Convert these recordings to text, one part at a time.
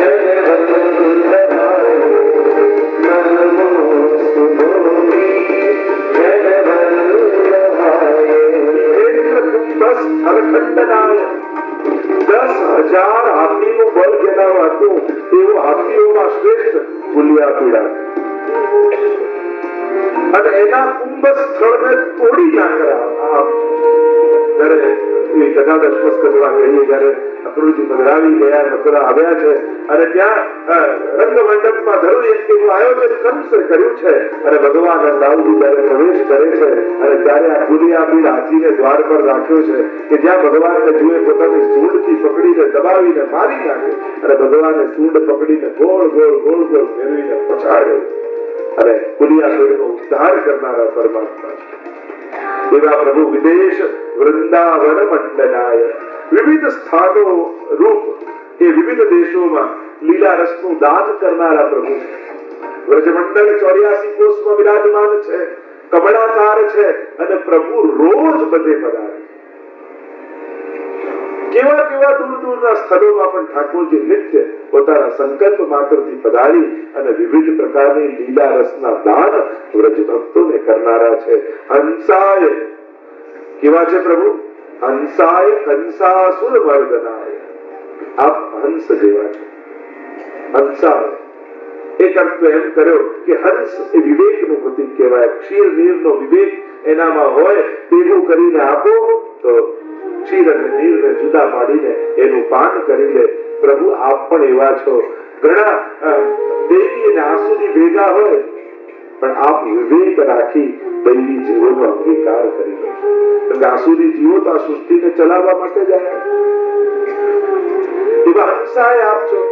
Yerlerin hırsızı ગદાદશમસ કરવા કહીએ જ્યારે છે. અને ભગવાન રાવજી જ્યારે પ્રવેશ દ્વાર પર રાખ્યો છે કે જ્યાં ભગવાનને જુએ, પોતાની સૂંઢથી પકડીને દબાવીને મારી નાખે. અને ભગવાને સૂંઢ પકડીને ગોળ ગોળ ગોળ ગોળ ફેરવીને પછાડ્યો અને ગુલિયાબીરનો ઉદ્ધાર કરનારા પરમાત્મા છે. એવા પ્રભુ વિદેશ વૃંદાવન મંડલાય વિવિધ સ્થાનો રૂપ એ વિવિધ દેશોમાં લીલા રસનું દાન કરનારા પ્રભુ વ્રજમંડળ ચોર્યાસી કોષમાં વિરાજમાન છે કમળાકાર છે અને પ્રભુ રોજ બધે પધારે કેવા કેવા દૂર દૂરના સ્થળોમાં પણ ઠાકોરજી નિત્ય પોતાના સંકલ્પ માત્રથી પધારી અને વિવિધ પ્રકારની લીલા રસના દાન વ્રજ ભક્તોને કરનારા છે. હંસાય. કેવા છે પ્રભુ? હંસાય, હંસાસુર વર્ગનાય. આપ હંસ જેવા છે. હંસાય. એક અર્થ એમ કર્યો કે હંસ એ વિવેકનું પ્રતિક કહેવાય. ક્ષીર નીરનો વિવેક એનામાં હોય તેવું કરીને આપો તો ક્ષીર અને નીરને જુદા પાડીને એનું પાન કરી લે પ્રભુ આપ પણ એવા છો. ઘણા દેવી અને આસુરી ભેગા હોય પણ આપ વિવેક રાખી દૈવી જીવોનો અંગીકાર કરી લો. છો. આસુરી જીવો તો આ સૃષ્ટિને ચલાવવા માટે જ એવા હંસાએ આપ છો.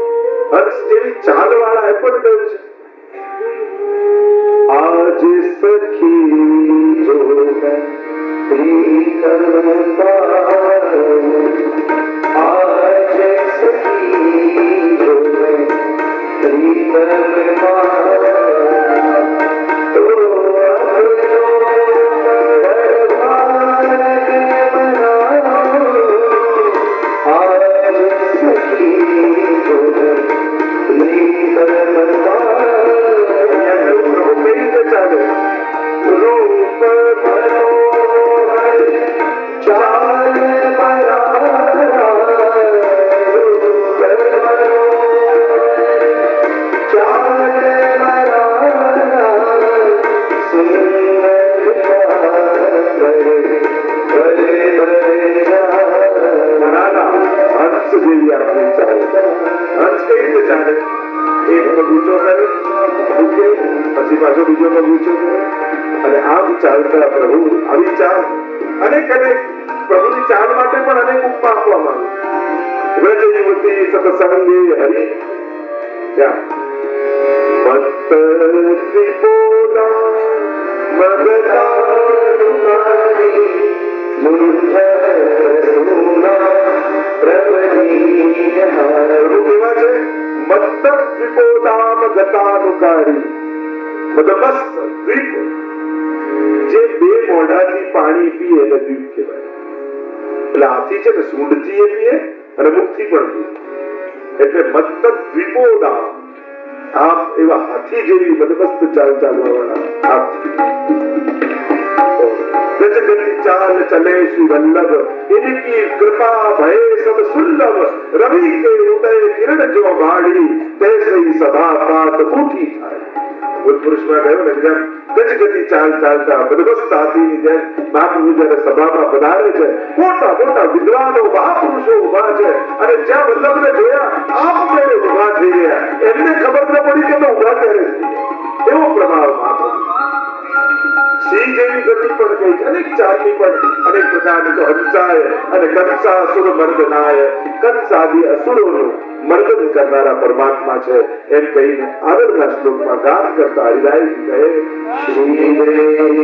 હંસ જેવી ચાલ વાળા એ પણ કહ્યું છે. આજ સખી જો મેં પ્રીતમ ચાલતા પ્રભુ આવી ચાલ. અનેક અનેક પ્રભુની ચાલ માટે પણ અનેક ઉપમા આપવામાં આવે. વ્રજ યુવતી સતસંગે હરિ. કેવા છે મત્ત ત્રિપોદામ ગતાનુકારી મતલબ દ્વીપ જે બે મોઢાથી પાણી પીએ એને દ્વીપ કહેવાય. એટલે આથી છે ને સૂંઢથી એ પીએ અને મુખથી પણ પીએ. એટલે મત્ત દ્વિપોદા. આમ એવા હાથી જેવી મદમસ્ત ચાલ ચાલવા વાળા આપ ચાલ ચલે શ્રી વલ્લભ એની કૃપા ભય સબ સુલ્લભ રવિ કે ઉદય કિરણ જો ગાડી તૈસે સભા પાત ઉઠી થાય. બોલ ગયો ને જેમ જ્યારે અને જ્યાં વલ્લભને જોયા થઈ કે અમે ઊભા સિંહ જેવી ગતિ પણ અનેક પ્રકારની તો અને કંસાસુર મર્દનાય, કંસાદી મર્દન કરનારા પરમાત્મા છે એમ કહીને આગળના શ્લોકમાં ગાન કરતા હરિરાયજી કહે શ્રી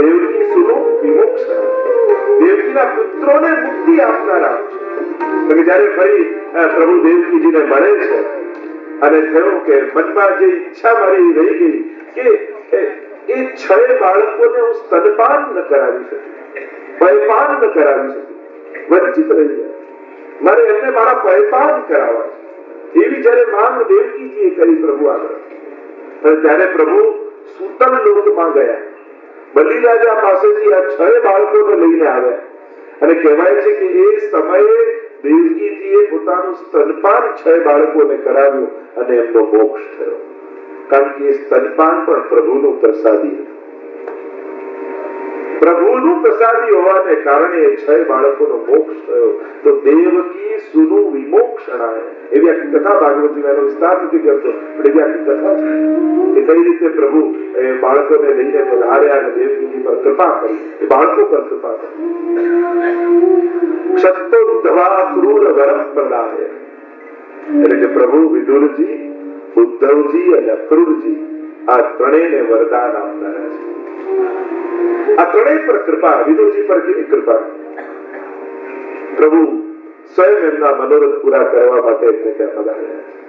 દેવકી સુનો વિમોક્ષ દેવકીના પુત્રોને મુક્તિ આપનારા. કે જ્યારે ફરી પ્રભુ દેવકીજીને મળે છે, અને થયું કે મનમાં જે ઈચ્છા મારી રહી ગઈ કે એ- છ બાળકોને હું સ્તનપાન ન કરાવી શકી પયપાન ન કરાવી શકી, વંચિત રહી ગયા મારે એમને મારા પયપાન કરાવવા એવી જ્યારે માંગ દેવકીજીએ કરી પ્રભુ આગળ. ત્યારે પ્રભુ સૂતન લોકમાં ગયા. બલી રાજા પાસેથી આ છ બાળકોને લઈને આવ્યા અને કહેવાય છે કે એ સમયે દેવકીજીએ પોતાનું સ્તનપાન છ બાળકોને કરાવ્યું અને એમનો મોક્ષ થયો. કારણ કે એ સ્તનપાન પણ પ્રભુનું પ્રસાદી હતું. પ્રભુનું પ્રસાદી હોવાને કારણે એ છ બાળકોનો મોક્ષ થયો. તો દેવકી સુનું વિમોક્ષણાય એવી આખી કથા ભાગવતીમાં એનો વિસ્તાર નથી કરતો, પણ એવી આખી કથા છે. કે કઈ રીતે પ્રભુ એ બાળકોને લઈને પધાર્યા અને દેવકીજી પર કૃપા કરી? એ બાળકો પર કૃપા કરી. ક્ષત્રોદ્ધવા ક્રૂર વરમ પ્રદાય એટલે કે પ્રભુ વિદુરજી, ઉદ્ધવજી અને અક્રૂરજી આ ત્રણેયને વરદાન આપનારા છે. આ ત્રણેય પર કૃપા વિદુરજી પર કેવી કૃપા પ્રભુ સ્વયં એમના મનોરથ પૂરા કરવા માટે એમને ત્યાં પધાર્યા છે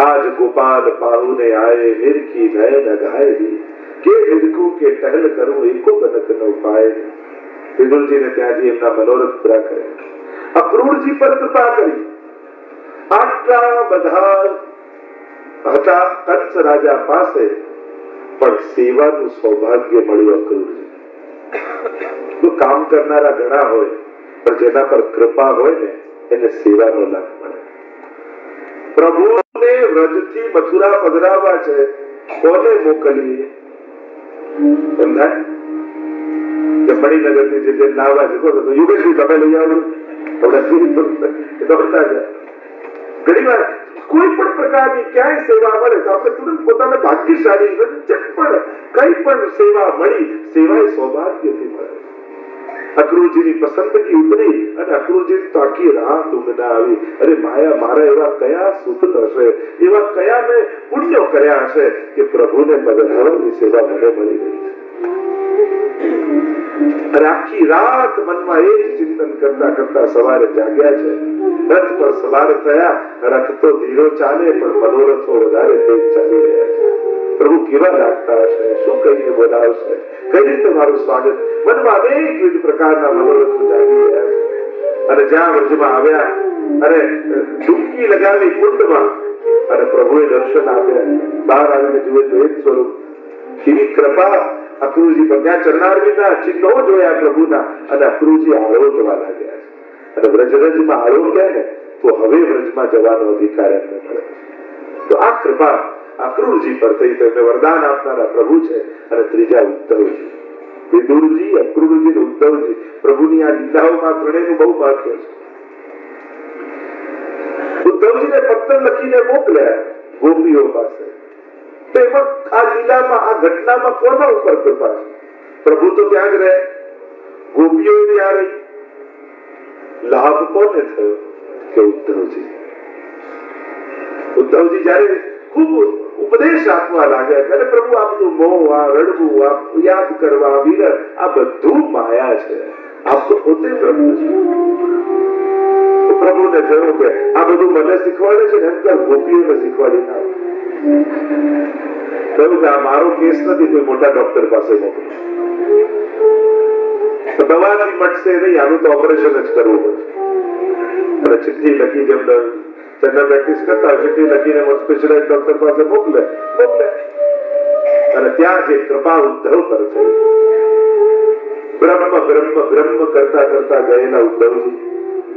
આજ ગોપાલ પાહુને આયે નિરખી નયન ગાય દી કે નિરખું કે ટહલ કરું એકો બનક ન ઉપાય વિદુરજીને ત્યાંથી એમના મનોરથ પૂરા કર્યા અક્રૂરજી પર કૃપા કરી આટલા બધા હતા કંસ રાજા પાસે પણ સેવાનું સૌભાગ્ય મળ્યું અક્રૂરજી કામ કરનારા ઘણા હોય, પણ જેના પર કૃપા હોય ને, એને સેવાનો લાભ મળે. પ્રભુને વ્રજથી મથુરા પધરાવવા છે, કોને મોકલીએ? એમ થાય? કે મણિનગરથી જે લાવવા કોને તો યુગેશભાઈ, તમે લઈ આવો. દોડતા જાય. ઘણી વાર કોઈ પણ પ્રકારની ક્યાંય સેવા મળે, તો આપણે તુરંત પોતાને ભાગ્યશાળી કઈ પણ સેવા મળી સેવા એ સૌભાગ્યથી મળે. અક્રૂરજીની પસંદગી ઉતરી અને અક્રૂરજી તો આખી રાત ઊંઘ આવી. અરે માયા, મારા એવા કયા સુખ હશે? એવા કયા મેં પુણ્યો કર્યા હશે કે પ્રભુને પધરાવવાની સેવા મને મળી ગઈ આખી રાત મનમાં એ ચિંતન કરતા કરતા સવારે જાગ્યા છે. રથ પર સવાર થયા. રથ તો ધીરો ચાલે, પણ મનોરથો વધારે તેજ ચાલી રહ્યા છે. પ્રભુ કેવા લાગતા હશે. શું કહીને બોલાવશે? કઈ રીતે મારું સ્વાગત? મનમાં અનેકવિધ પ્રકારના મનોરથો જાગી ગયા અને જ્યાં વ્રજમાં આવ્યા, અને ડૂબકી લગાવી કુંડમાં, અને પ્રભુએ દર્શન આપ્યા. બહાર આવીને જુએ તો એક સ્વરૂપ. કેવી કૃપા અક્રુજી બન્યા ત્યાં ચરણારવિંદના ચિહ્નો જોયા પ્રભુના, અને અક્રૂરજી આરોગવા લાગ્યા છે. અને વ્રજરજમાં આરોગ્યા ને તો હવે વ્રજમાં જવાનો અધિકાર એમને મળે તો આ કૃપા અક્રૂરજી પર થઈ તો એમને વરદાન આપનારા પ્રભુ છે અને ત્રીજા ઉદ્ધવજી. વિદુરજી અક્રૂરજી ઉદ્ધવજી પ્રભુની આ લીલાઓમાં ત્રણેયનું બહુ મહત્વ છે. ઉદ્ધવજીને પત્ર લખીને મોકલ્યા ગોપીઓ પાસે. તો આ લીલામાં, આ ઘટનામાં કોના ઉપર કૃપા છે? પ્રભુ તો ત્યાં જ રહે. ગોપીઓ ત્યાં રહી. લાભ કોને થયો? કે ઉદ્ધવજી. ઉદ્ધવજી જયારે ખૂબ ઉપદેશ આપવા લાગ્યા ત્યારે પ્રભુ આ બધું આ રડવું, આ યાદ કરવા વિરળ આ બધું માયા છે. આપ તો પોતે પ્રભુ છે. પ્રભુને થયું કે આ બધું મને શીખવાડે છે એમ કર ગોપીઓને શીખવાડી ના કહ્યું કે આ મારો કેસ નથી, કોઈ મોટા ડોક્ટર પાસે મોકલો. દવાથી મટશે નહીં, આનું તો ઓપરેશન જ કરવું પડશે. અને ચિઠ્ઠી લખી જેમ જનરલ પ્રેક્ટિસ કરતા જેટલી લખીને સ્પેશિયલાઇઝ ડોક્ટર પાસે મોકલે મોકલે અને ત્યાં જે કૃપા ઉદ્ધવ પર છે બ્રહ્મ બ્રહ્મ બ્રહ્મ કરતા કરતા ગયેલા ઉદ્ધવજી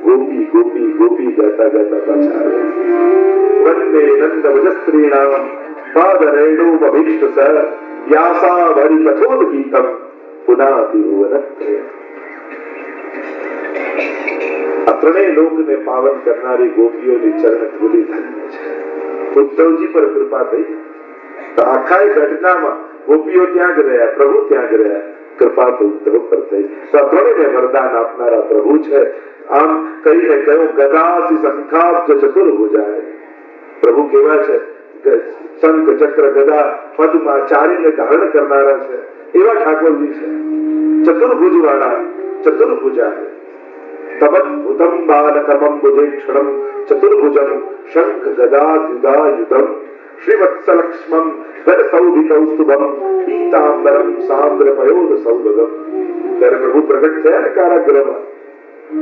ગોપી ગોપી ગોપી ગાતા ગાતા પાછા વંદે નંદ વજસ્ત્રીણામ પાદ રેણુ અભીષ્ટ સર વ્યાસા વરી કથોદ ગીતમ પુનાતિ ભુવનત્રય આ ત્રણેય લોકને પાવન કરનારી ગોપીઓની ચરણ ધૂલી ધન્ય છે ઉદ્ધવજી પર કૃપા થઈ તો આખા ઘટનામાં ગોપીઓ ત્યાં જ રહ્યા પ્રભુ ત્યાં જ રહ્યા કૃપા તો ઉદ્ધવ પર થઈ તો આ ત્રણેયને વરદાન આપનારા પ્રભુ છે આમ કહીને કહ્યું ગદાસી સંખાબ્જ ચતુર્ભુજાય પ્રભુ કેવા છે કે શંખ ચક્ર ગદા પદમાં ચારીને ધારણ કરનારા છે એવા ઠાકોરજી છે ચતુર્ભુજ વાળા ચતુર્ભુજા તમદ્ભુતમ બાલકમમ બુજેક્ષણમ ચતુર્ભુજમ શંખ ગદા દ્વિદા યુધમ શ્રીવત્સલક્ષ્મમ ગદસૌભિકૌસ્તુભમ પીતાંબરમ સાંદ્ર પયોદ સૌભગમ ત્યારે પ્રભુ પ્રગટ થયા ને કારાગૃહમાં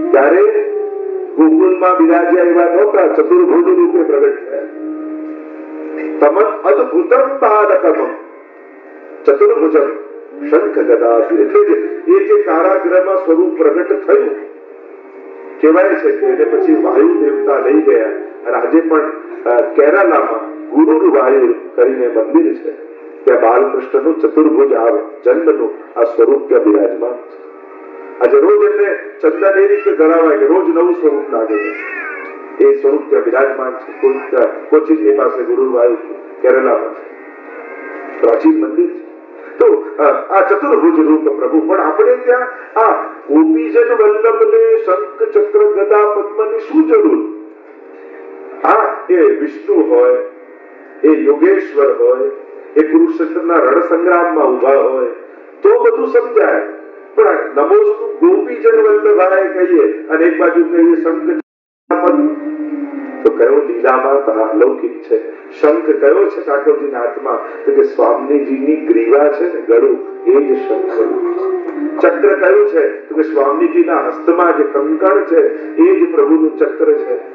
ત્યારે ગોકુલમાં બિરાજ્યા એવા નહોતા ચતુર્ભુજ રૂપે પ્રગટ થયા તમદ અદ્ભુતમ બાલકમ ચતુર્ભુજમ શંખ ગદા એટલે જ એ જે કારાગૃહમાં સ્વરૂપ પ્રગટ થયું કહેવાય છે કે એને પછી વાયુ દેવતા લઈ ગયા. અને પણ કેરાલામાં ગુરુર વાયુ કરીને મંદિર છે. ત્યાં બાલકૃષ્ણનું ચતુર્ભુજ આવે જન્મનું આ સ્વરૂપ ત્યાં બિરાજમાન આજે રોજ એમને ચંદન એ રીતે ધરાવાય કે રોજ નવું સ્વરૂપ લાગે છે. એ સ્વરૂપ ત્યાં બિરાજમાન છે. કોઈ એ પાસે ગુરુવાયુ કેરાલામાં છે. પ્રાચીન મંદિર છે. તો આ ચતુર્ભુજ રૂપ પ્રભુ. પણ આપણે ત્યાં આ ગોપીજન વલ્લભને શંખ, ચક્ર, ગદા, પદ્મની શું જરૂર? આ એ વિષ્ણુ હોય, એ યોગેશ્વર હોય, એ કુરુક્ષેત્રના રણ સંગ્રામમાં ઊભા હોય, તો બધું સમજાય. પણ નમોસ્તુ ગોપીજન વલ્લભાય કહીએ, અને એક બાજુ કહીએ, શંખ તો કયો લીલામાં તો અલૌકિક છે. શંખ કયો છે ઠાકોરજીના હાથમાં? તો કે સ્વામીજીની ગ્રીવા છે ને ગળું, એ જ શંખ. ચક્ર કયું છે? તો કે સ્વામીજીના હસ્તમાં જે કંકણ છે, એ જ પ્રભુનું ચક્ર છે.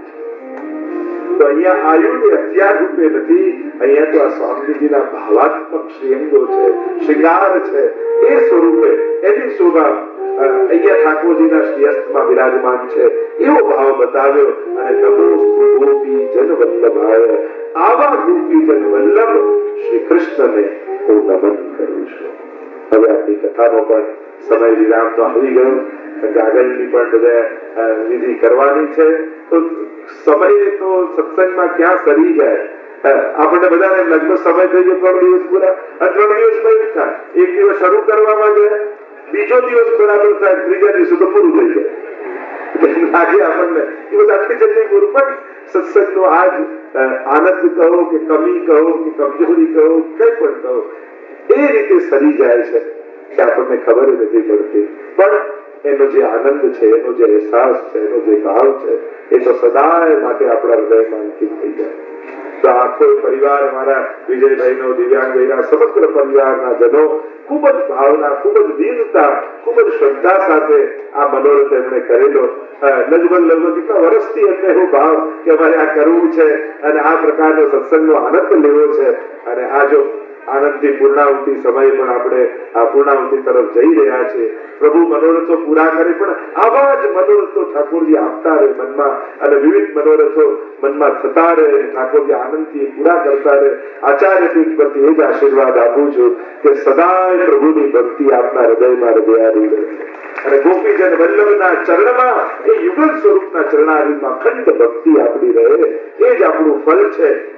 તો અહીંયા આયુર્દ હથિયાર રૂપે નથી, અહીંયા તો આ સ્વામીજીના ભાવાત્મક શ્રીઅંગો છે, શૃંગાર છે, એ સ્વરૂપે એની શોભા અહીંયા ઠાકોરજીના શ્રીઅસ્તમાં વિરાજમાન છે, એવો ભાવ બતાવ્યો, અને નમો ગોપી જન આવા ગોપી જન વલ્લભ શ્રી કૃષ્ણને હું નમન કરું છું. હવે આપણી કથાનો પણ સમય વિરામનો આવી ગયો. કારણ પણ વિધિ કરવાની છે. તો સમય તો સત્સંગમાં ક્યાં સરી જાય? આપણને બધાને લગ્ન સમય થઈ ગયો ત્રણ દિવસ પૂરા. ત્રણ દિવસ કઈ થાય. એક દિવસ શરૂ કરવામાં ગયા બીજો દિવસ બરાબર થાય, ત્રીજા દિવસે તો પૂરું થઈ જાય. પૂરું આજ આનંદ કહો કે કમી કહો કે કમજોરી કહો, કઈ પણ કહો, એ રીતે સરી જાય છે. કે આપણને ખબર નથી પડતી. એનો જે આનંદ છે, એનો જે અહેસાસ છે, એનો જે ભાવ છે, એ તો સદાય માટે આપણા હૃદયમાં અંકિત થઈ જાય. તો આખો પરિવાર મારા વિજયભાઈનો, દિવ્યાંગભાઈના, સમગ્ર પરિવારના જનો ખૂબ જ ભાવના, ખૂબ જ દીનતા, ખૂબ જ શ્રદ્ધા સાથે આ મનોરથ એમણે કરેલો. લગભગ લગભગ કેટલા વર્ષથી એમને એવો ભાવ કે અમારે આ કરવું છે અને આ પ્રકારનો સત્સંગનો આનંદ લેવો છે. અને આ જો આનંદથી પૂર્ણાવતી સમય પણ આપણે આ પૂર્ણાહુતિ તરફ જઈ રહ્યા છે પ્રભુ મનોરથો પૂરા કરે પણ આવા જ મનોરથો ઠાકોરજી આપતા રહે મનમાં અને વિવિધ મનોરથો મનમાં થતા રહે ઠાકોરજી આનંદથી પૂરા કરતા રહે. આચાર્ય પીઠ પરથી એ જ આશીર્વાદ આપું છું કે સદાય પ્રભુની ભક્તિ આપના હૃદયમાં હૃદયારી રહે. અને ગોપીજન વલ્લભના ચરણમાં, એ યુગલ સ્વરૂપના ચરણારીમાં અખંડ ભક્તિ આપણી રહે. એ જ આપણું ફળ છે.